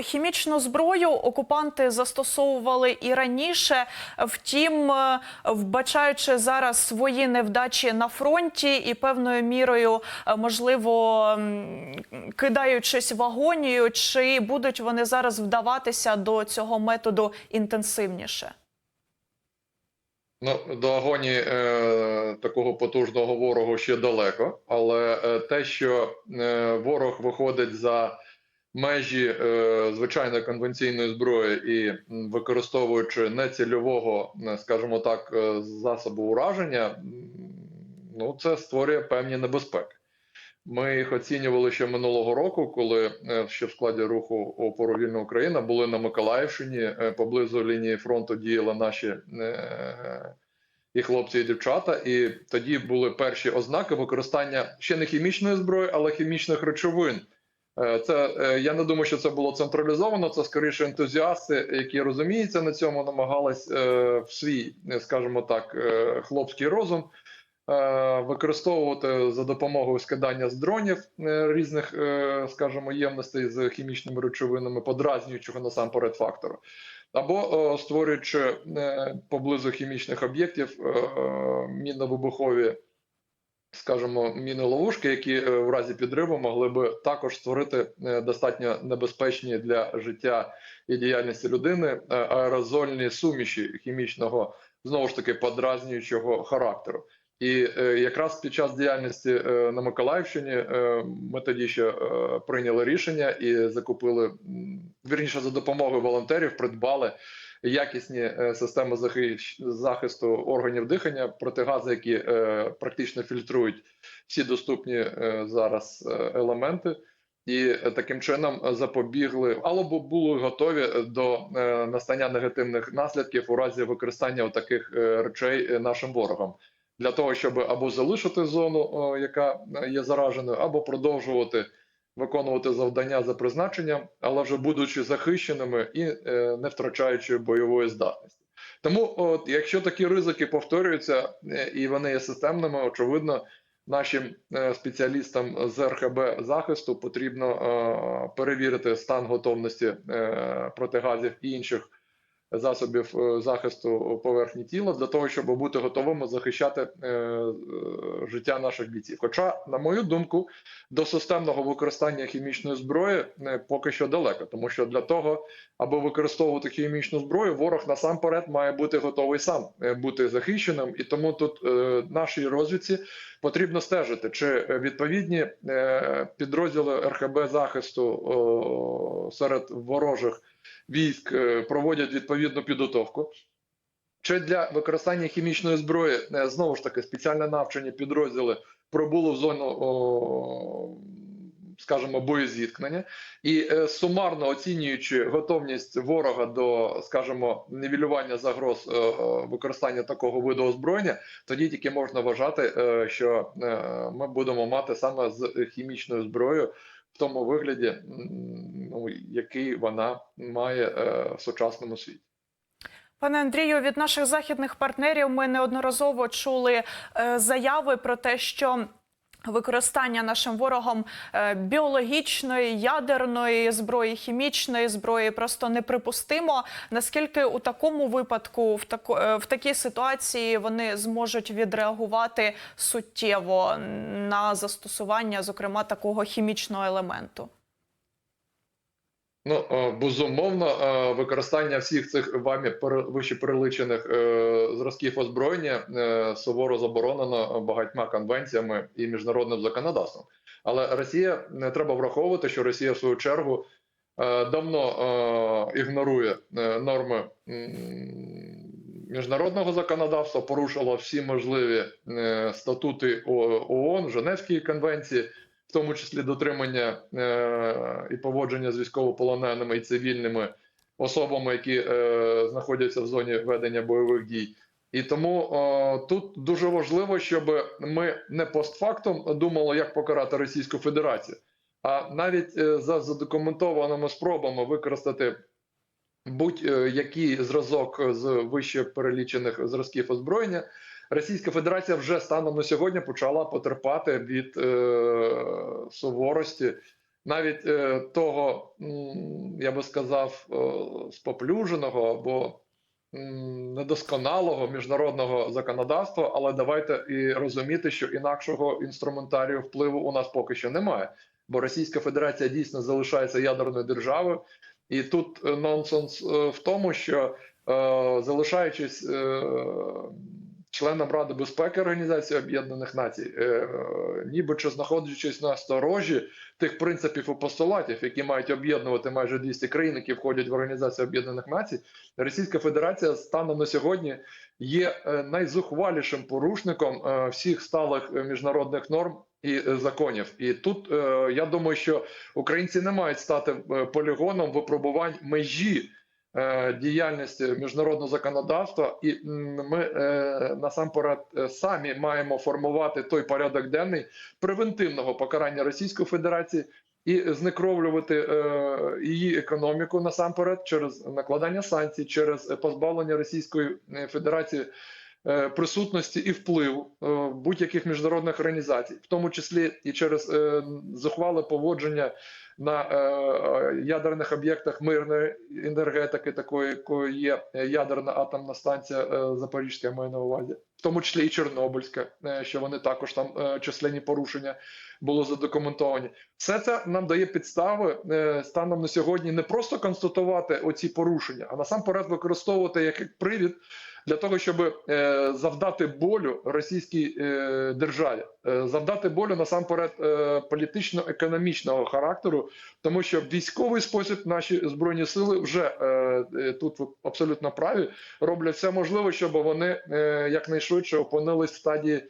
Хімічну зброю окупанти застосовували і раніше. Втім, е, вбачаючи зараз свої невдачі на фронті і певною мірою, е, можливо, кидаючись в агонію, чи будуть вони зараз вдаватися до цього методу інтенсивніше? Ну, до агонії е, такого потужного ворогу ще далеко, але е, те, що е, ворог виходить за межі е, звичайної конвенційної зброї і використовуючи нецільового, е, скажімо так, е, засобу ураження, ну це створює певні небезпеки. Ми їх оцінювали ще минулого року, коли ще в складі руху опору вільна Україна були на Миколаївщині, поблизу лінії фронту діяли наші і хлопці, і дівчата. І тоді були перші ознаки використання ще не хімічної зброї, але хімічних речовин. Е, Це е, я не думаю, що це було централізовано. Це скоріше ентузіасти, які розуміються на цьому, намагались е, в свій, скажімо так, хлопський розум використовувати за допомогою скидання з дронів різних, скажімо, ємностей з хімічними речовинами, подразнюючого насамперед фактору, або створюючи поблизу хімічних об'єктів мінно-вибухові. Скажімо, міни-ловушки, які е, в разі підриву могли би також створити е, достатньо небезпечні для життя і діяльності людини е, аерозольні суміші хімічного знову ж таки подразнюючого характеру. І якраз під час діяльності на Миколаївщині ми тоді ще прийняли рішення і закупили вірніше за допомогою волонтерів, придбали якісні е, системи захисту органів дихання протигази, які е, практично фільтрують всі доступні е, зараз елементи. І таким чином запобігли або були готові до настання негативних наслідків у разі використання таких речей нашим ворогам для того, щоб або залишити зону, яка є зараженою, або продовжувати виконувати завдання за призначенням, але вже будучи захищеними і е, не втрачаючи бойової здатності. Тому, от, якщо такі ризики повторюються е, і вони є системними, очевидно, нашим е, спеціалістам з РХБ захисту потрібно перевірити стан готовності протигазів і інших засобів е, захисту поверхні тіла для того, щоб бути готовими захищати е, е, життя наших бійців. Хоча, на мою думку, до системного використання хімічної зброї поки що далеко, тому що для того, аби використовувати хімічну зброю, ворог насамперед має бути готовий сам бути захищеним, і тому тут нашій розвідці потрібно стежити, чи відповідні підрозділи РХБ захисту серед ворожих військ е, проводять відповідну підготовку. Чи для використання хімічної зброї е, знову ж таки спеціально навчені підрозділи пробули в зону, о, скажімо, боєзіткнення, і е, сумарно оцінюючи готовність ворога до, скажімо, нівелювання загроз використання такого виду озброєння, тоді тільки можна вважати, що ми будемо мати саме з хімічною зброєю тому вигляді, ну, який вона має е, в сучасному світі. Пане Андрію, від наших західних партнерів ми неодноразово чули е, заяви про те, що використання нашим ворогом е, біологічної, ядерної зброї, хімічної зброї просто неприпустимо. Наскільки у такому випадку, в таку е, в такій ситуації, вони зможуть відреагувати суттєво на застосування, зокрема, такого хімічного елементу? Ну, е, безумовно, е, використання всіх цих вами вище переличених е, зразків озброєння суворо заборонено багатьма конвенціями і міжнародним законодавством. Але Росія не треба враховувати, що Росія в свою чергу давно ігнорує норми міжнародного законодавства, порушила всі можливі статути ООН, Женевської конвенції в тому числі дотримання е, і поводження з військовополоненими і цивільними особами, які е, знаходяться в зоні ведення бойових дій. І тому е, тут дуже важливо, щоб ми не постфактум думали, як покарати Російську Федерацію, а навіть е, за задокументованими спробами використати будь-який зразок з вище перелічених зразків озброєння. Російська Федерація вже станом на сьогодні почала потерпати від е, суворості навіть е, того, я би сказав, е, споплюженого або недосконалого міжнародного законодавства, але давайте і розуміти, що інакшого інструментарію впливу у нас поки що немає, бо Російська Федерація дійсно залишається ядерною державою, і тут е, нонсенс е, в тому, що е, залишаючись е, членом Ради безпеки Організації Об'єднаних Націй, е, е, ніби чи знаходячись на сторожі тих принципів і постулатів, які мають об'єднувати майже 200 країн, які входять в Організацію Об'єднаних Націй, Російська Федерація станом на сьогодні є е, найзухвалішим порушником всіх сталих міжнародних норм. І законів, і тут я думаю, що українці не мають стати полігоном випробувань межі е, діяльності міжнародного законодавства, і ми е, насамперед е, самі маємо формувати той порядок денний превентивного покарання Російської Федерації і знекровлювати її економіку насамперед через накладання санкцій, через позбавлення Російської Федерації. Е, Присутності і впливу е, будь-яких міжнародних організацій, в тому числі і через е, зухвале поводження на ядерних об'єктах мирної енергетики, такої якою є ядерна атомна станція Запорізька, маю на увазі, в тому числі і Чорнобильська, що вони також там численні порушення було задокументовані. Все це нам дає підстави е, станом на сьогодні не просто констатувати оці порушення, а насамперед використовувати як привід для того, щоб е, завдати болю російській е, державі, завдати болю насамперед політично-економічного характеру, тому що військовий спосіб наші збройні сили вже тут ви абсолютно праві роблять все можливе, щоб вони якнайшвидше опинились в стадії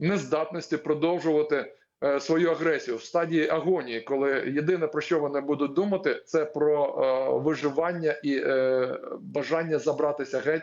нездатності продовжувати свою агресію в стадії агонії, коли єдине про що вони будуть думати, це про е, виживання і е, бажання забратися геть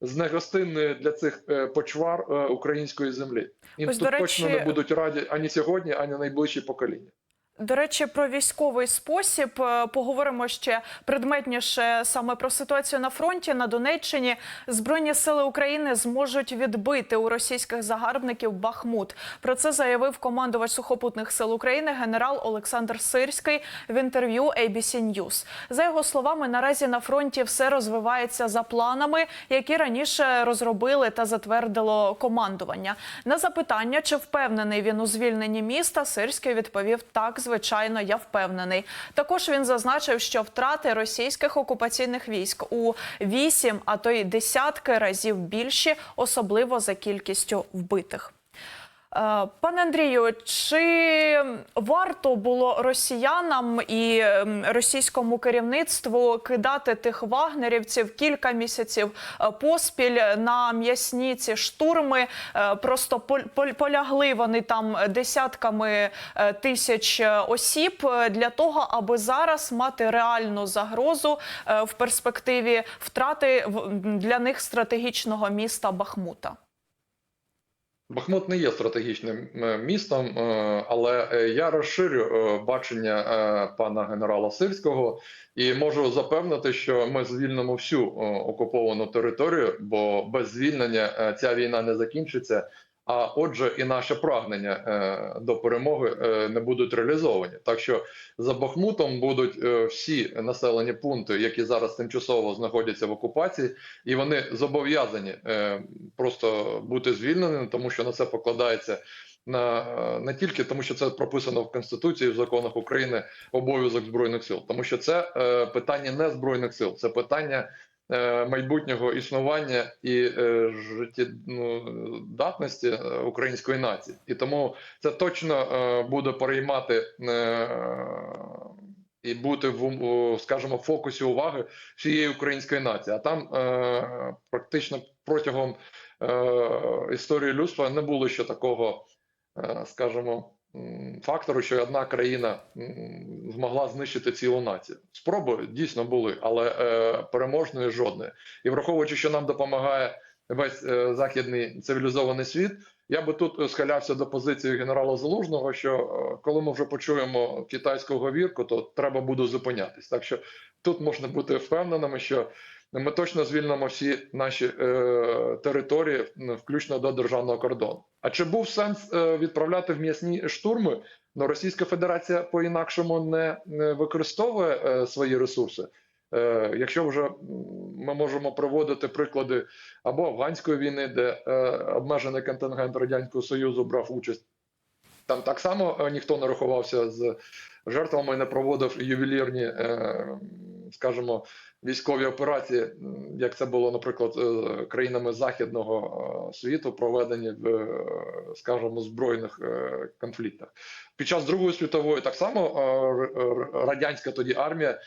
з негостинної для цих е, почвар е, української землі. Їм Ось, тут речі... точно не будуть раді ані сьогодні, ані найближчі покоління. До речі, про військовий спосіб е, поговоримо ще предметніше саме про ситуацію на фронті на Донеччині. Збройні сили України зможуть відбити у російських загарбників Бахмут. Про це заявив командувач сухопутних сил України генерал Олександр Сирський в інтерв'ю ABC News. За його словами, наразі на фронті все розвивається за планами, які раніше розробили та затвердило командування. На запитання, чи впевнений він у звільненні міста, Сирський відповів так. Звичайно, я впевнений. Також він зазначив, що втрати російських окупаційних військ у вісім, а то й десятки разів більші, особливо за кількістю вбитих. Е, Пане Андрію, чи варто було росіянам і ем, російському керівництву кидати тих вагнерівців кілька місяців е, поспіль на м'ясні ці штурми? Е, Просто пол- пол- полягли вони там десятками тисяч осіб для того, аби зараз мати реальну загрозу в перспективі втрати для них стратегічного міста Бахмута. Бахмут не є стратегічним е, містом, е, але е, я розширю бачення пана генерала Сирського і можу запевнити, що ми звільнимо всю окуповану територію, бо без звільнення ця війна не закінчиться. А отже, і наше прагнення е, до перемоги е, не будуть реалізовані. Так що за Бахмутом будуть е, всі населені пункти, які зараз тимчасово знаходяться в окупації, і вони зобов'язані просто бути звільненими, тому що на це покладається на не тільки тому, що це прописано в конституції в законах України обов'язок збройних сил, тому що це е, питання не збройних сил, це питання. Е, Майбутнього існування і е, життєдатності е, української нації, і тому це точно буде переймати і бути в скажімо, фокусі уваги всієї української нації. А там практично протягом історії людства не було ще такого, скажімо, фактору, що одна країна змогла знищити цілу націю. Спроби дійсно були, але е, переможної жодної. І враховуючи, що нам допомагає весь е, західний цивілізований світ. Я би тут схилявся до позиції генерала Залужного, що е, коли ми вже почуємо китайську говірку, то треба буде зупинятись. Так що тут можна бути впевненими, що ми точно звільнимо всі наші е, території, включно до державного кордону. А чи був сенс е, відправляти в м'ясні штурми Ну, Російська Федерація по-інакшому не, не використовує е, свої ресурси. Е, якщо вже ми можемо проводити приклади або афганської війни, де е, обмежений контингент радянського союзу брав участь, там так само е, ніхто не рахувався з жертвами, не проводив ювелірні, е, скажімо, військові операції, як це було, наприклад, е, країнами західного е, світу, проведені в, е, скажімо, збройних конфліктах. Під час Другої світової так само радянська тоді армія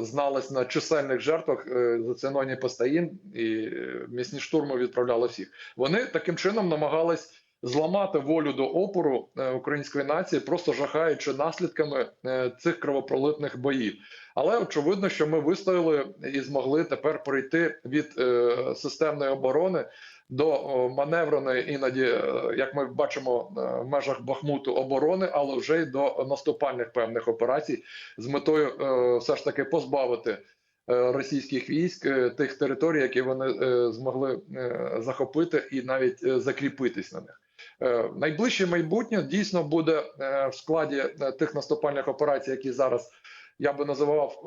зналась на чисельних жертвах за ціною постаїн і м'ясні штурми відправляли всіх. Вони таким чином намагались зламати волю до опору е, української нації, просто жахаючи наслідками е, цих кровопролитних боїв. Але очевидно, що ми вистояли і змогли тепер перейти від е, системної оборони до маневреної, іноді, як ми бачимо, в межах Бахмуту оборони, але вже й до наступальних певних операцій з метою все ж таки позбавити російських військ тих територій, які вони змогли захопити і навіть закріпитись на них. Е, Найближче майбутнє дійсно буде е, в складі е, тих наступальних операцій, які зараз я би називав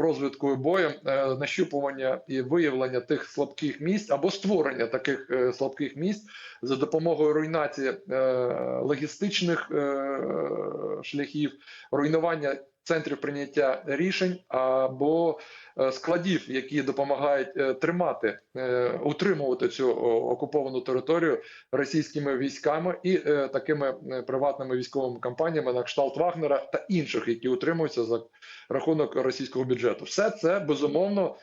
розвідкою боєм, нащупування і виявлення тих слабких місць або створення таких слабких місць за допомогою руйнації логістичних шляхів, руйнування центрів прийняття рішень або е, складів, які допомагають е, тримати, е, утримувати цю окуповану територію російськими військами і такими приватними військовими компаніями на кшталт Вагнера та інших, які утримуються за рахунок російського бюджету. Все це безумовно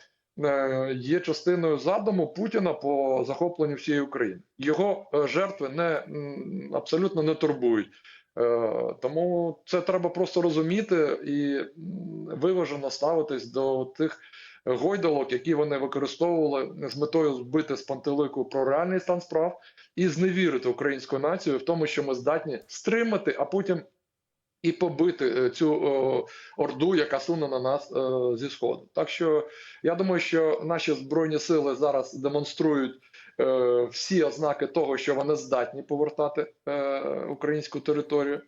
є частиною задуму Путіна по захопленню всієї України. Його жертви не абсолютно не турбують. Е, Тому це треба просто розуміти і виважено ставитись до тих гойдалок, які вони використовували з метою збити з пантелику про реальний стан справ і зневірити українську націю в тому, що ми здатні стримати, а потім і побити е, цю орду, яка суне на нас е, зі сходу. Так що я думаю, що наші збройні сили зараз демонструють всі ознаки того, що вони здатні повертати е, українську територію,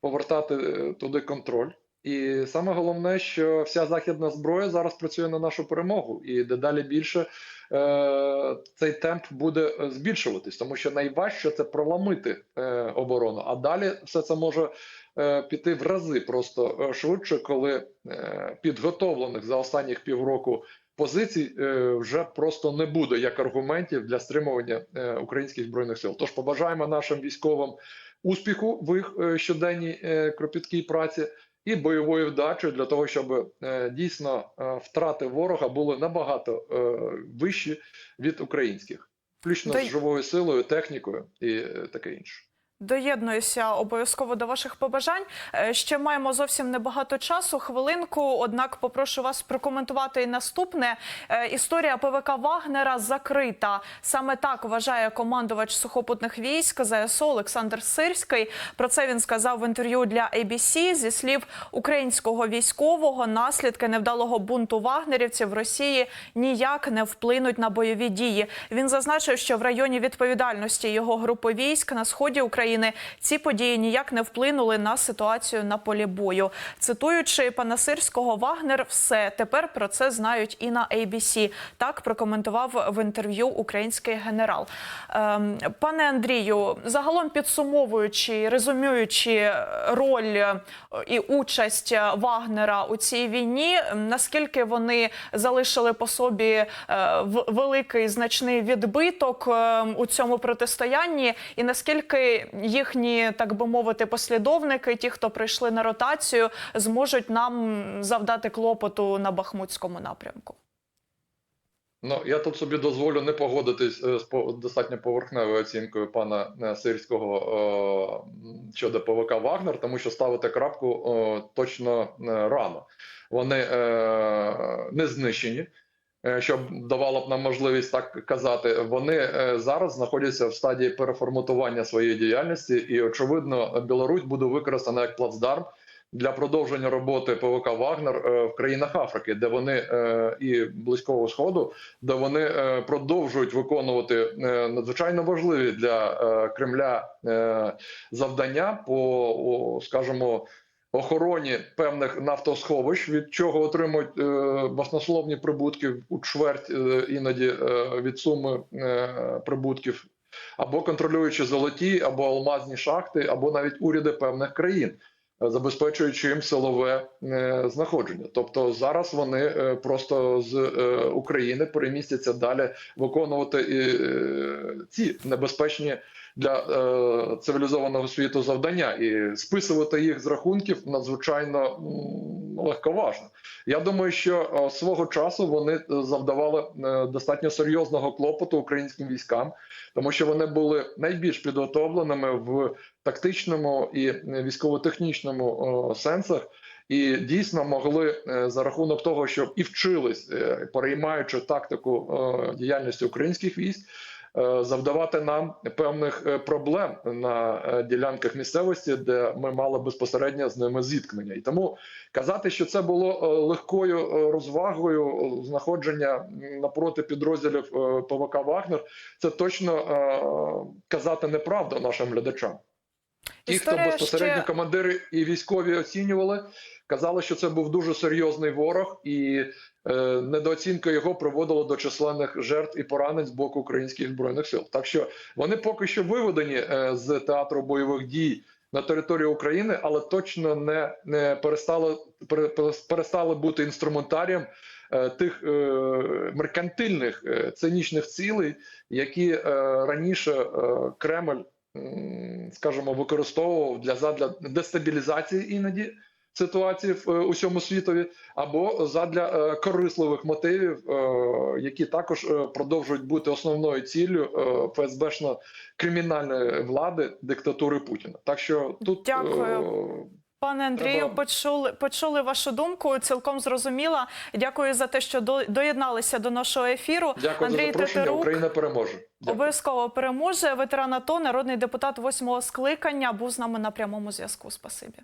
повертати е, туди контроль. І саме головне, що вся західна зброя зараз працює на нашу перемогу, і дедалі більше е, цей темп буде е, збільшуватись, тому що найважче це проламити е, оборону. А далі все це може е, піти в рази просто е, швидше, коли е, підготовлених за останніх півроку позицій е, вже просто не буде як аргументів для стримування е, українських збройних сил. Тож побажаємо нашим військовим успіху в їх е, щоденній кропіткій праці і бойової вдачі для того, щоб дійсно втрати ворога були набагато вищі від українських, включно з живою силою, технікою і таке інше. Доєднуюся обов'язково до ваших побажань. Е, Ще маємо зовсім небагато часу, хвилинку. Однак попрошу вас прокоментувати і наступне. Е, Історія ПВК Вагнера закрита. Саме так вважає командувач сухопутних військ ЗСУ Олександр Сирський. Про це він сказав в інтерв'ю для ABC. Зі слів українського військового, наслідки невдалого бунту вагнерівців в Росії ніяк не вплинуть на бойові дії. Він зазначив, що в районі відповідальності його групи військ на сході України ці події ніяк не вплинули на ситуацію на полі бою. Цитуючи пана Сирського, Вагнер все тепер про це знають і на ABC. Так прокоментував в інтерв'ю український генерал. Ем, Пане Андрію, загалом підсумовуючи, резюмуючи роль е, і участь Вагнера у цій війні, наскільки вони залишили по собі е, великий значний відбиток е, у цьому протистоянні, і наскільки їхні, так би мовити, послідовники, ті, хто прийшли на ротацію, зможуть нам завдати клопоту на Бахмутському напрямку? Ну я тут собі дозволю не погодитись е, з достатньо поверхневою оцінкою пана е, Сирського е, щодо ПВК Вагнер, тому що ставити крапку точно рано. Вони не знищені. Е, Щоб давало б нам можливість так казати, вони е, зараз знаходяться в стадії переформатування своєї діяльності, і очевидно, Білорусь буде використана як плацдарм для продовження роботи ПВК Вагнер е, в країнах Африки, де вони і близького сходу, де вони продовжують виконувати надзвичайно важливі для Кремля завдання по, скажімо, охороні певних нафтосховищ, від чого отримують е, баснословні прибутки у чверть е, іноді е, від суми прибутків, або контролюючи золоті, або алмазні шахти, або навіть уряди певних країн. Забезпечуючи їм силове знаходження, тобто зараз вони просто з України перемістяться далі виконувати ці небезпечні для е, цивілізованого світу завдання, і списувати їх з рахунків надзвичайно легковажно. Я думаю, що е, свого часу вони е, завдавали е, достатньо серйозного клопоту українським військам, тому що вони були найбільш підготовленими в тактичному і військово-технічному е, сенсах. І дійсно могли е, за рахунок того, що і вчились, е, переймаючи тактику е, діяльності українських військ, е, завдавати нам певних е, проблем на е, ділянках місцевості, де ми мали безпосередньо з ними зіткнення. І тому казати, що це було е, легкою е, розвагою е, знаходження напроти підрозділів е, ПВК Вагнер, це точно е, казати неправду нашим глядачам. Ті, хто безпосередньо ще- командири і військові оцінювали, казали, що це був дуже серйозний ворог, і е, недооцінка його приводила до численних жертв і поранень з боку українських збройних сил. Так що вони поки що виведені е, з театру бойових дій на територію України, але точно не, не перестали пере- перестали бути інструментарієм е, тих е, меркантильних е, цинічних цілей, які е, раніше е, Кремль скажімо, використовував для задля дестабілізації іноді ситуації в е, усьому світові, або задля е, корисливих мотивів, е, які також продовжують бути основною ціллю ФСБшно кримінальної влади диктатури Путіна. Так що тут Дякую. Пане Андрію, почули, почули вашу думку. Цілком зрозуміла. Дякую за те, що до, доєдналися до нашого ефіру. дякую Андрій за запрошення. Тетерук Україна переможе. Дякую. обов'язково переможе. Ветеран АТО, народний депутат восьмого скликання, був з нами на прямому зв'язку. Спасибі.